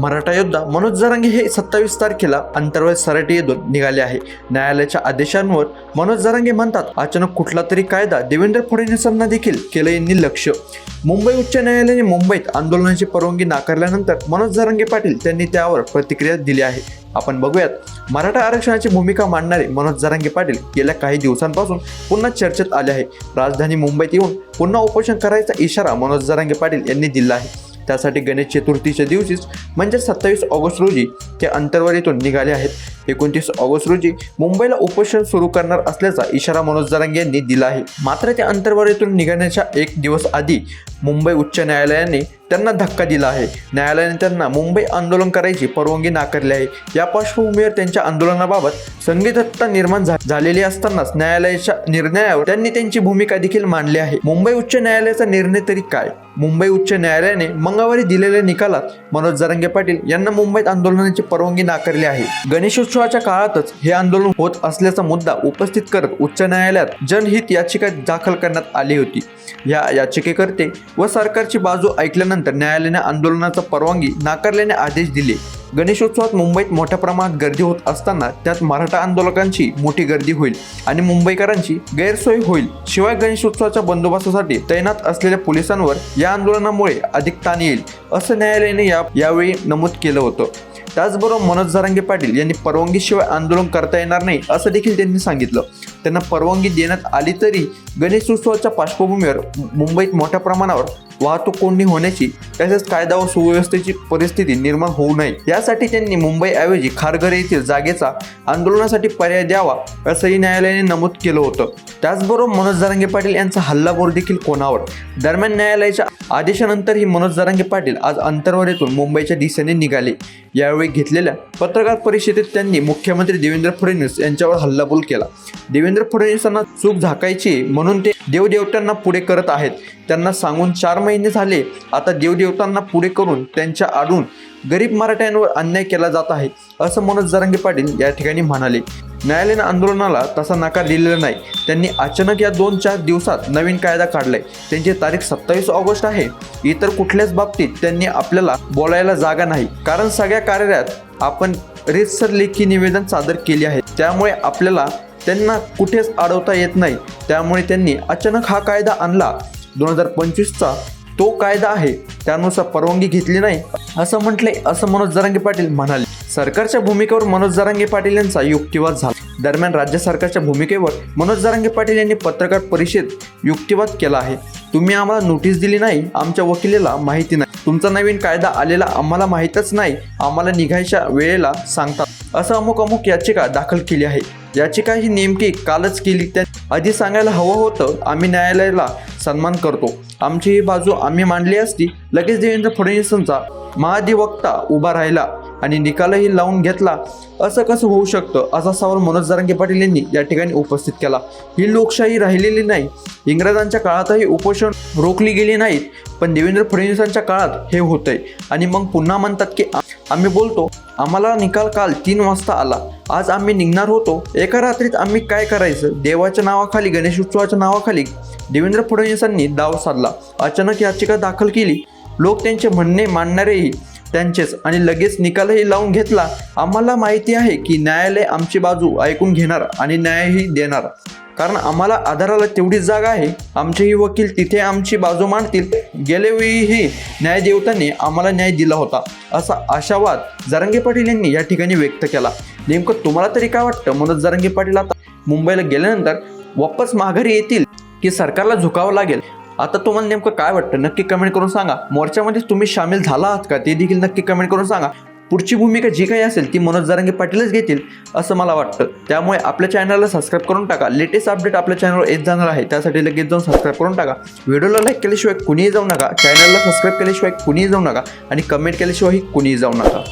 मराठा योद्धा मनोज जरांगे हे सत्तावीस तारखेला अंतर्वय सराटी येथून निघाले आहे. न्यायालयाच्या आदेशांवर मनोज जरांगे म्हणतात अचानक कुठला तरी कायदा देवेंद्र फडणवीसांना देखील केलं यांनी लक्ष. मुंबई उच्च न्यायालयाने मुंबईत आंदोलनाची परवानगी नाकारल्यानंतर मनोज जरांगे पाटील त्यांनी त्यावर प्रतिक्रिया दिली आहे. आपण बघूयात मराठा आरक्षणाची भूमिका मांडणारे मनोज जरांगे पाटील गेल्या काही दिवसांपासून पुन्हा चर्चेत आले आहे. राजधानी मुंबईत येऊन पुन्हा उपोषण करायचा इशारा मनोज जरांगे पाटील यांनी दिला आहे. त्यासाठी गणेश चतुर्थीच्या दिवशीच म्हणजे सत्तावीस ऑगस्ट रोजी ते अंतर्वारीतून निघाले आहेत. एकोणतीस ऑगस्ट रोजी मुंबईला उपोषण सुरू करणार असल्याचा इशारा मनोज जरांगे यांनी दिला आहे. मात्र त्या अंतर्वारीतून निघण्याच्या एक दिवस आधी मुंबई उच्च न्यायालयाने त्यांना धक्का दिला आहे. न्यायालयाने त्यांना मुंबई आंदोलन करायची परवानगी नाकारली आहे. या पार्श्वभूमीवर त्यांच्या आंदोलनाबाबत संगीतत्ता निर्माण झा- झालेली असतानाच न्यायालयाच्या निर्णयावर त्यांनी त्यांची भूमिका देखील मांडली आहे. मुंबई उच्च न्यायालयाचा निर्णय तरी काय? मुंबई उच्च न्यायालयाने मंगळवारी दिलेल्या निकालात मनोज जरंगे पाटील यांना मुंबईत आंदोलनाची परवानगी नाकारली आहे. गणेशोत्सवाच्या काळातच हे आंदोलन होत असल्याचा मुद्दा उपस्थित करत उच्च न्यायालयात जनहित याचिका दाखल करण्यात आली होती. या याचिकेकर्ते व सरकारची बाजू ऐकल्यानंतर न्यायालयाने आंदोलनाचा परवानगी नाकारल्याने आदेश दिले. गणेशोत्सवात मुंबईत मोठ्या प्रमाणात गर्दी होत असताना त्यात मराठा आंदोलकांची मोठी गर्दी होईल आणि मुंबईकरांची गैरसोय होईल. शिवाय गणेशोत्सवाच्या बंदोबस्तासाठी तैनात असलेल्या पोलिसांवर या आंदोलनामुळे अधिक ताण येईल असं न्यायालयाने या यावेळी नमूद केलं होतं. त्याचबरोबर मनोज जरांगे पाटील यांनी परवानगीशिवाय आंदोलन करता येणार नाही असं देखील त्यांनी सांगितलं. त्यांना परवानगी देण्यात आली तरी गणेशोत्सवाच्या पार्श्वभूमीवर मुंबईत मोठ्या प्रमाणावर वाहतूक कोंडी होण्याची तसेच कायदा व सुव्यवस्थेची परिस्थिती निर्माण होऊ नये. यासाठी त्यांनी मुंबईऐवजी खारघर येथील जागेचा आंदोलनासाठी पर्याय द्यावा असंही न्यायालयाने नमूद केलं होतं. त्याचबरोबर मनोज जरांगे पाटील यांचा हल्लाबोल देखील कोणावर? दरम्यान न्यायालयाच्या आदेशानंतरही मनोज जरांगे पाटील आज अंतर्वारीतून मुंबईच्या दिशेने निघाले. यावेळी घेतलेल्या पत्रकार परिषदेत त्यांनी मुख्यमंत्री देवेंद्र फडणवीस यांच्यावर हल्लाबोल केला. देवेंद्र फडणवीसांना चूक झाकायची म्हणून ते देवदेवतांना पुढे करत आहेत. त्यांना सांगून चार महिने झाले. आता देवदेवतांना पुढे करून त्यांच्या आडून गरीब मराठ्यांवर अन्याय केला जात आहे असं मनोज जरांगे पाटील या ठिकाणी म्हणाले. न्यायालयीन आंदोलनाला तसा नकार दिलेला नाही. त्यांनी अचानक या दोन चार दिवसात नवीन कायदा काढलाय. त्यांची तारीख सत्तावीस ऑगस्ट आहे. इतर कुठल्याच बाबतीत त्यांनी आपल्याला बोलायला जागा नाही. कारण सगळ्या कार्यालयात आपण रीतसर लेखी निवेदन सादर केले आहे. त्यामुळे आपल्याला त्यांना कुठेच अडवता येत नाही. त्यामुळे त्यांनी अचानक हा कायदा आणला. दोन हजार पंचवीसचा तो कायदा आहे त्यानुसार परवानगी घेतली नाही. असं म्हटले असं मनोज जरांगे पाटील म्हणाले. सरकारच्या भूमिकेवर मनोज जरांगे पाटील यांचा युक्तिवाद झाला. दरम्यान राज्य सरकारच्या भूमिकेवर मनोज जरांगे पाटील यांनी पत्रकार परिषद युक्तिवाद केला आहे. तुम्ही आम्हाला नोटीस दिली नाही आमच्या वकिलीला माहिती नाही. तुमचा नवीन कायदा आलेला आम्हाला माहीतच नाही. आम्हाला निघायच्या वेळेला सांगतात असं अमुक अमुक याचिका दाखल केली आहे. याचिका ही नेमकी कालच केली. त्या आधी सांगायला हवं होतं आम्ही न्यायालयाला सन्मान करतो. आमची ही बाजू आम्ही मांडली असती लगेच देवेंद्र फडणवीसांचा महाधिवक्ता उभा राहिला. आणि निकालही लावून घेतला. असं कसं होऊ शकतं? असा सवाल मनोज जरांगे पाटील यांनी या ठिकाणी उपस्थित केला. ही लोकशाही राहिलेली नाही. इंग्रजांच्या काळातही उपोषण रोखली गेली नाहीत पण देवेंद्र फडणवीसांच्या काळात हे होतंय. आणि मग पुन्हा म्हणतात की आम्ही बोलतो आम्हाला निकाल काल तीन वाजता आला. आज आम्ही निघणार होतो. एका रात्रीत आम्ही काय करायचं? देवाच्या नावाखाली गणेश उत्सवाच्या नावाखाली देवेंद्र फडणवीसांनी दाव साधला. अचानक याचिका दाखल केली. लोक त्यांचे म्हणणे मांडणारेही त्यांचेच. आणि लगेच निकालही लावून घेतला. आम्हाला माहिती आहे की न्यायालय आमची बाजू ऐकून घेणार आणि न्यायही देणार. कारण आम्हाला आधाराला तेवढी जागा आहे. आमचेही वकील तिथे आमची बाजू मांडतील. गेल्यावेळीही न्यायदेवतांनी आम्हाला न्याय दिला होता. असा आशावाद जरांगे पाटील यांनी या ठिकाणी व्यक्त केला. नेमकं तुम्हाला तरी काय वाटतं? मनोज जरांगे पाटील आता मुंबईला गेल्यानंतर वापस माघारी येतील की सरकारला झुकावं लागेल? आता तुम्हाला नेमकं काय वाटतं? नक्की कमेंट करून सांगा. मोर्चामध्ये तुम्ही सामील झाला आहात का? ते देखील नक्की कमेंट करून सांगा. पुढची भूमिका जी काही असेल ती मनोज जारंगे पाटीलच घेतील असं मला वाटतं. त्यामुळे आपल्या चॅनलला सबस्क्राईब करून टाका. लेटेस्ट अपडेट आपल्या चॅनलवर येत जाणार आहे. त्यासाठी लगेच जाऊन सबस्क्राईब करून टाका. व्हिडिओला लाईक केल्याशिवाय कुणीही जाऊ नका. चॅनलला सबस्क्राईब केल्याशिवाय कुणीही जाऊ नका. आणि कमेंट केल्याशिवायही कुणीही जाऊ नका.